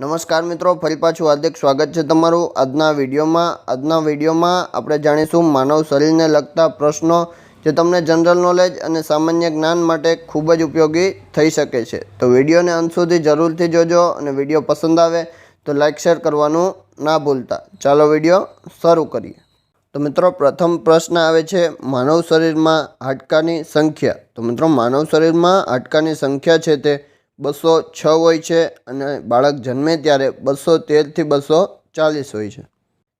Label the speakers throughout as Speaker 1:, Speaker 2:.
Speaker 1: નમસ્કાર મિત્રો, ફરી પાછું હાર્દિક સ્વાગત છે તમારું આજના વિડીયોમાં. આજના વિડીયોમાં આપણે જાણીશું માનવ શરીરને લગતા પ્રશ્નો જે તમને જનરલ નોલેજ અને સામાન્ય જ્ઞાન માટે ખૂબ જ ઉપયોગી થઈ શકે છે. તો વિડીયોને અંત સુધી જરૂરથી જોજો અને વીડિયો પસંદ આવે તો લાઇક શેર કરવાનું ના ભૂલતા. ચાલો વીડિયો શરૂ કરીએ. તો મિત્રો, પ્રથમ પ્રશ્ન આવે છે, માનવ શરીરમાં હાડકાની સંખ્યા. તો મિત્રો, માનવ શરીરમાં હાડકાની સંખ્યા છે તે બસો છ હોય છે અને બાળક જન્મે ત્યારે બસો તેરથી બસો ચાલીસ હોય છે.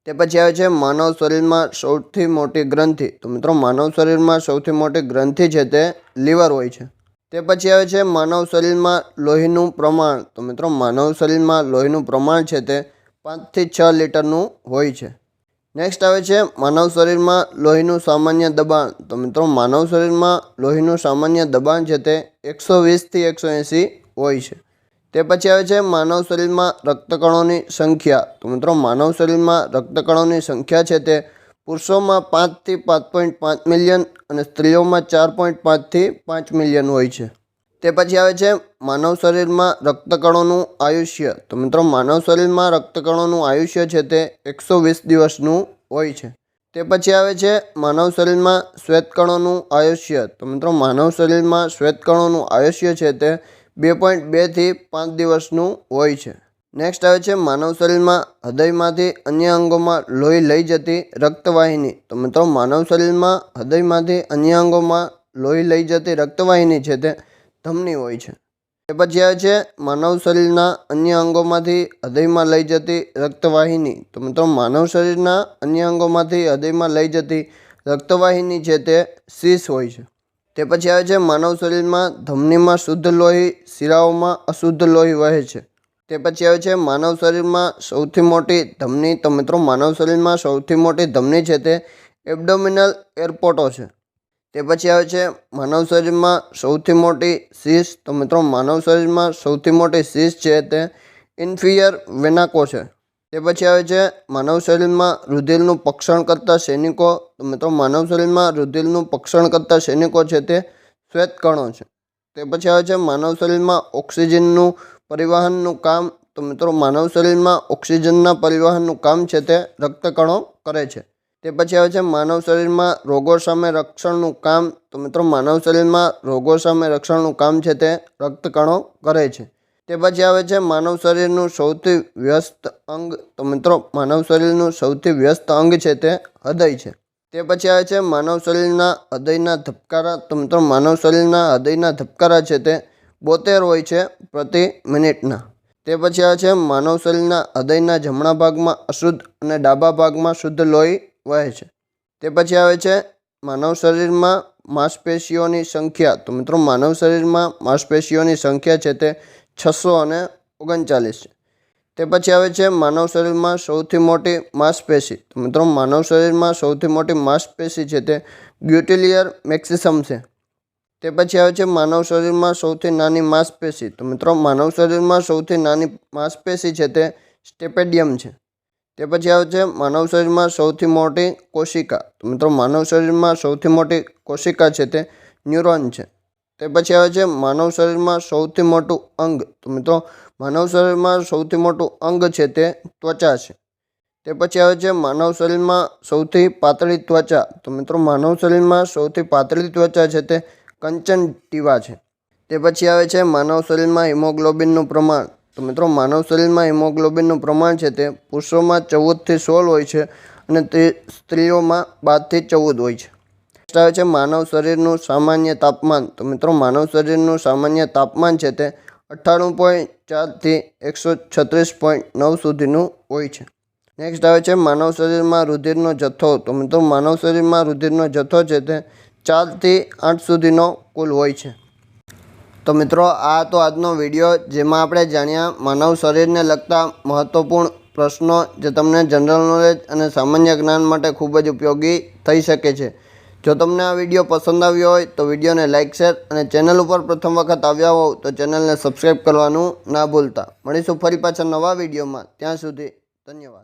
Speaker 1: તે પછી આવે છે માનવ શરીરમાં સૌથી મોટી ગ્રંથિ. તો મિત્રો, માનવ શરીરમાં સૌથી મોટી ગ્રંથિ છે તે લીવર હોય છે. તે પછી આવે છે માનવ શરીરમાં લોહીનું પ્રમાણ. તો મિત્રો, માનવ શરીરમાં લોહીનું પ્રમાણ છે તે પાંચથી છ લીટરનું હોય છે. નેક્સ્ટ આવે છે માનવ શરીરમાં લોહીનું સામાન્ય દબાણ. તો મિત્રો, માનવ શરીરમાં લોહીનું સામાન્ય દબાણ છે તે એકસો વીસથી એકસો એંસી હોય છે. તે પછી આવે છે માનવ શરીરમાં રક્તકણોની સંખ્યા. તો મિત્રો, માનવ શરીરમાં રક્તકણોની સંખ્યા છે તે પુરુષોમાં પાંચથી પાંચ પોઈન્ટ પાંચ મિલિયન અને સ્ત્રીઓમાં ચાર પોઈન્ટ પાંચથી પાંચ મિલિયન હોય છે. તે પછી આવે છે માનવ શરીરમાં રક્તકણોનું આયુષ્ય. તો મિત્રો, માનવ શરીરમાં રક્તકણોનું આયુષ્ય છે તે એકસો વીસ દિવસનું હોય છે. તે પછી આવે છે માનવ શરીરમાં શ્વેતકણોનું આયુષ્ય. તો મિત્રો, માનવ શરીરમાં શ્વેતકણોનું આયુષ્ય છે તે બે પોઈન્ટ બેથી પાંચ દિવસનું હોય છે. નેક્સ્ટ આવે છે માનવ શરીરમાં હૃદયમાંથી અન્ય અંગોમાં લોહી લઈ જતી રક્તવાહિની. તો મિત્રો, માનવ શરીરમાં હૃદયમાંથી અન્ય અંગોમાં લોહી લઈ જતી રક્તવાહિની છે તે ધમની હોય છે. તે પછી આવે છે માનવ શરીરના અન્ય અંગોમાંથી હૃદયમાં લઈ જતી રક્તવાહિની. તો મિત્રો, માનવ શરીરના અન્ય અંગોમાંથી હૃદયમાં લઈ જતી રક્તવાહિની છે તે શીશ હોય છે. તે પછી આવે છે, માનવ શરીરમાં ધમનીમાં શુદ્ધ લોહી, શિરાઓમાં અશુદ્ધ લોહી વહે છે. તે પછી આવે છે, માનવ શરીરમાં સૌથી મોટી ધમની, તો મિત્રો માનવ શરીરમાં સૌથી મોટી ધમની છે તે એબડોમિનલ એરપોર્ટો છે. તે પછી આવે છે, માનવ શરીરમાં સૌથી મોટી શીશ, તો મિત્રો માનવ શરીરમાં સૌથી મોટી શીશ છે તે ઇન્ફિયર વેનાકો છે. તે પછી આવે છે માનવ શરીરમાં રુધિરનું પક્ષણ કરતા સૈનિકો. તો મિત્રો, માનવ શરીરમાં રુધિરનું પક્ષણ કરતા સૈનિકો છે તે શ્વેતકણો છે. તે પછી આવે છે માનવ શરીરમાં ઓક્સિજનનું પરિવહનનું કામ. તો મિત્રો, માનવ શરીરમાં ઓક્સિજનના પરિવહનનું કામ છે તે રક્તકણો કરે છે. તે પછી આવે છે માનવ શરીરમાં રોગો સામે રક્ષણનું કામ. તો મિત્રો, માનવ શરીરમાં રોગો સામે રક્ષણનું કામ છે તે રક્તકણો કરે છે. તે પછી આવે છે માનવ શરીરનું સૌથી વ્યસ્ત અંગ. તો મિત્રો, માનવ શરીરનું સૌથી વ્યસ્ત અંગ છે તે હૃદય છે. તે પછી આવે છે માનવ શરીરના હૃદયના ધબકારા. તો મિત્રો, માનવ શરીરના હૃદયના ધબકારા છે તે બોતેર હોય છે પ્રતિ મિનિટના. તે પછી આવે છે માનવ શરીરના હૃદયના જમણા ભાગમાં અશુદ્ધ અને ડાબા ભાગમાં શુદ્ધ લોહી વહે છે. તે પછી આવે છે માનવ શરીરમાં માંસપેશીઓની સંખ્યા. તો મિત્રો, માનવ શરીરમાં માંસપેશીઓની સંખ્યા છે તે છસો અને ઓગણચાલીસ તે પછી આવે છે માનવ શરીરમાં સૌથી મોટી માંસપેશી. તો મિત્રો, માનવ શરીરમાં સૌથી મોટી માંસપેશી છે તે ગ્યુટિલિયર મેક્સિસમ છે. તે પછી આવે છે માનવ શરીરમાં સૌથી નાની માંસપેશી. તો મિત્રો, માનવ શરીરમાં સૌથી નાની માંસપેશી છે તે સ્ટેપેડિયમ છે. તે પછી આવે છે માનવ શરીરમાં સૌથી મોટી કોશિકા. તો મિત્રો, માનવ શરીરમાં સૌથી મોટી કોશિકા છે તે ન્યુરોન છે. તે પછી આવે છે માનવ શરીરમાં સૌથી મોટું અંગ. તો મિત્રો, માનવ શરીરમાં સૌથી મોટું અંગ છે તે ત્વચા છે. તે પછી આવે છે માનવ શરીરમાં સૌથી પાતળી ત્વચા. તો મિત્રો, માનવ શરીરમાં સૌથી પાતળી ત્વચા છે તે કંચન ટીવા છે. તે પછી આવે છે માનવ શરીરમાં હિમોગ્લોબિનનું પ્રમાણ. તો મિત્રો, માનવ શરીરમાં હિમોગ્લોબિનનું પ્રમાણ છે તે પુરુષોમાં ચૌદથી સોળ હોય છે અને તે સ્ત્રીઓમાં બારથી ચૌદ હોય છે. નેક્સ્ટ આવે છે, માનવ શરીરનું સામાન્ય તાપમાન. તો મિત્રો, માનવ શરીરનું સામાન્ય તાપમાન છે તે અઠ્ઠાણું પોઈન્ટ ચારથી એકસો છત્રીસ પોઈન્ટ નવ સુધીનું હોય છે. નેક્સ્ટ આવે છે, માનવ શરીરમાં રુધિરનો જથ્થો. તો મિત્રો, માનવ શરીરમાં રુધિરનો જથ્થો છે તે ચારથી આઠ સુધીનો કુલ હોય છે. તો મિત્રો, આ તો આજનો વીડિયો જેમાં આપણે જાણ્યા માનવ શરીરને લગતા મહત્ત્વપૂર્ણ પ્રશ્નો જે તમને જનરલ નોલેજ અને સામાન્ય જ્ઞાન માટે ખૂબ જ ઉપયોગી થઈ શકે છે. જો તમને આ વીડિયો પસંદ આવ્યો હોય તો વિડીયોને લાઇક શેર અને ચેનલ ઉપર પ્રથમ વખત આવ્યા હોવ તો ચેનલને સબસ્ક્રાઈબ કરવાનું ના ભૂલતા. મળીશું ફરી પાછા નવા વિડીયોમાં. ત્યાં સુધી ધન્યવાદ.